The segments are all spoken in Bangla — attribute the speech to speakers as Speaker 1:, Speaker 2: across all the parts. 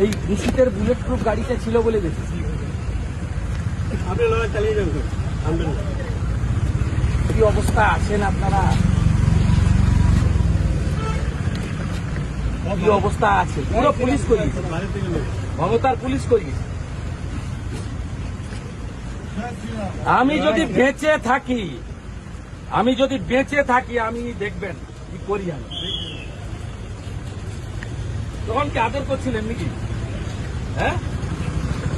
Speaker 1: এই দূষিতের বুলেট প্রুফ গাড়িটা ছিল বলে বেঁচেছি
Speaker 2: আপনি লড়াই চালিয়ে যান তো
Speaker 1: কি অবস্থা আছেন আপনারা? কি অবস্থা আছে পুরো পুলিশ
Speaker 2: লোক
Speaker 1: মমতার পুলিশ করিয়েছে আমি যদি বেঁচে থাকি আমি যদি বেঁচে থাকি আমি দেখবেন কি করি আমি। তখন কি আদর করছিলেন নাকি? হ্যাঁ?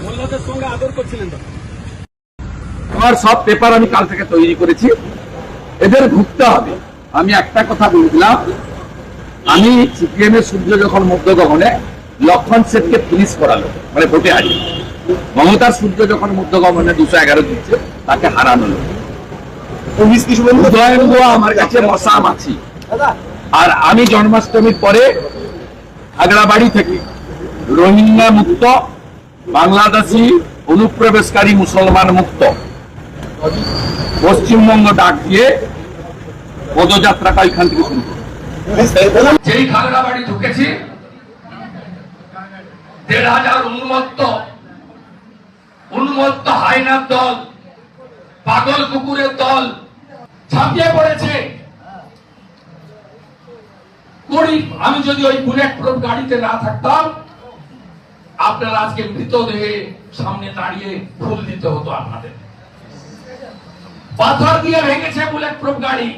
Speaker 1: মোল্লাদের সঙ্গে আদর করছিলেন
Speaker 3: আমার সব পেপার আমি কাল থেকে তৈরি করেছি। এদের ভুগতে হবে। আমি একটা কথা বলছিলাম আমি সিপিএম এর সূর্য যখন লক্ষণ সেটকে পুলিশ করালো মানে ভোটে হারিয়ে। মমতার সূর্য যখন দুশো এগারো দিচ্ছে তাকে হারানো আমার কাছে মশা মাছি। আর আমি জন্মাষ্টমীর পরে আগ্রাবাড়ি থেকে রোহিঙ্গা মুক্ত, বাংলাদেশি অনুপ্রবেশকারী মুসলমান মুক্ত। পশ্চিমবঙ্গ ডাক দিয়ে পদযাত্রাটা এখান থেকে শুরু যেই খাগড়াবাড়ি ঢুকেছি, দেড় হাজার উন্মত্ত উন্মত্ত হাইনার দল, পাগল কুকুরের দল ছাপিয়ে পড়েছে। আমি যদি ওই বুলেট প্রুফ গাড়িতে না থাকতাম আপনার আজকে মৃতদেহে সামনে দাঁড়িয়ে ফুল দিতে হতো আপনাদের। পাথর দিয়ে ভেঙেছে বুলেট প্রুফ গাড়ি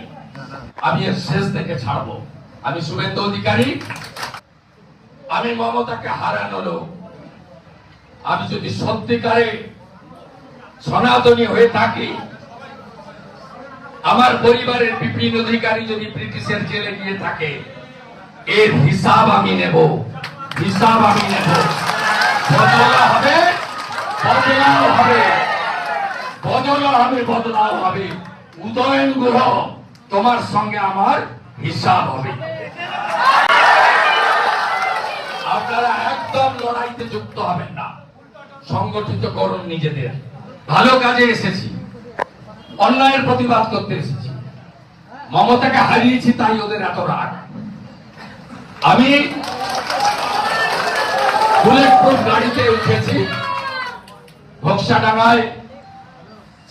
Speaker 3: আমি এর শেষ থেকে ছাড়বো। আমি শুভেন্দু অধিকারী। আমি মমতাকে হারানো লোক। আমি যদি সত্যিকারে সনাতনী হয়ে থাকি, আমার পরিবারের বিপিন অধিকারী যদি ব্রিটিশের জেলে গিয়ে থাকে, এর হিসাব আমি নেব। হিসাব আমি নেব বদলা হবে বদলাও হবে বদলা হবে বদলাও হবে। উদয়ন গ্রহ তোমার সঙ্গে আমার হিসাব হবে। আপনারা একদম লড়াইতে যুক্ত হবেন না। সংগঠিত করুন নিজেদের। ভালো কাজে এসেছি। অন্যায়ের প্রতিবাদ করতে এসেছি। মমতাকে হারিয়েছি তাই ওদের এত রাগ। আমি বুলেট প্রুফ গাড়িতে উঠেছি। ভক্সাডাঙ্গায়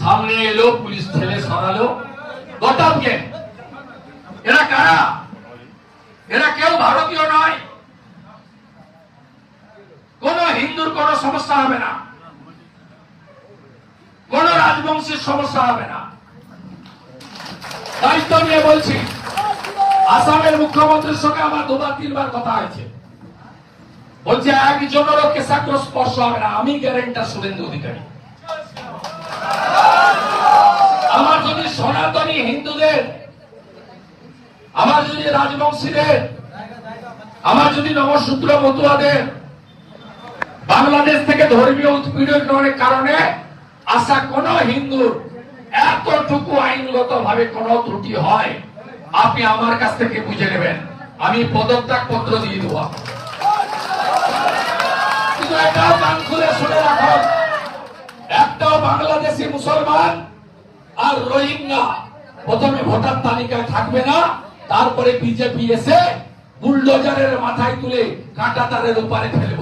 Speaker 3: সামনে এলো, পুলিশ ঠেলে সরালো। গৌতমকে এরা কারা? এরা কেউ ভারতীয় নয়। কোন হিন্দুর কোন সমস্যা হবে না। কোন রাজবংশের সমস্যা হবে না। দায়িত্ব নিয়ে বলছি, আসামের মুখ্যমন্ত্রীর সঙ্গে আমার দুবার, তিনবার কথা হয়েছে। বলছে, একজনেরও কেশাগ্র স্পর্শ হবে না। আমি গ্যারেন্টার শুভেন্দু অধিকারী আমার যদি সনাতনী হিন্দুদের আমার রাজবংশীদের আমার যদি নবসূত্র মতুয়াদের বাংলাদেশ থেকে ধর্মীয় উৎপীড়নের কারণে আসা কোন হিন্দুর এতটুকু আইনগত ভাবে কোন ত্রুটি হয়, আপনি আমার কাছ থেকে বুঝে নেবেন। আমি পদত্যাগ পত্র দিয়ে দেবো। কিন্তু এটাও কান খুলে শুনে রাখুন, একটাও বাংলাদেশি মুসলমান আর রোহিঙ্গা প্রথমে ভোটার তালিকায় থাকবে না। তারপরে বিজেপি এসে বুলডোজারের মাথায় তুলে কাঁটা তারের ওপারে ফেলব।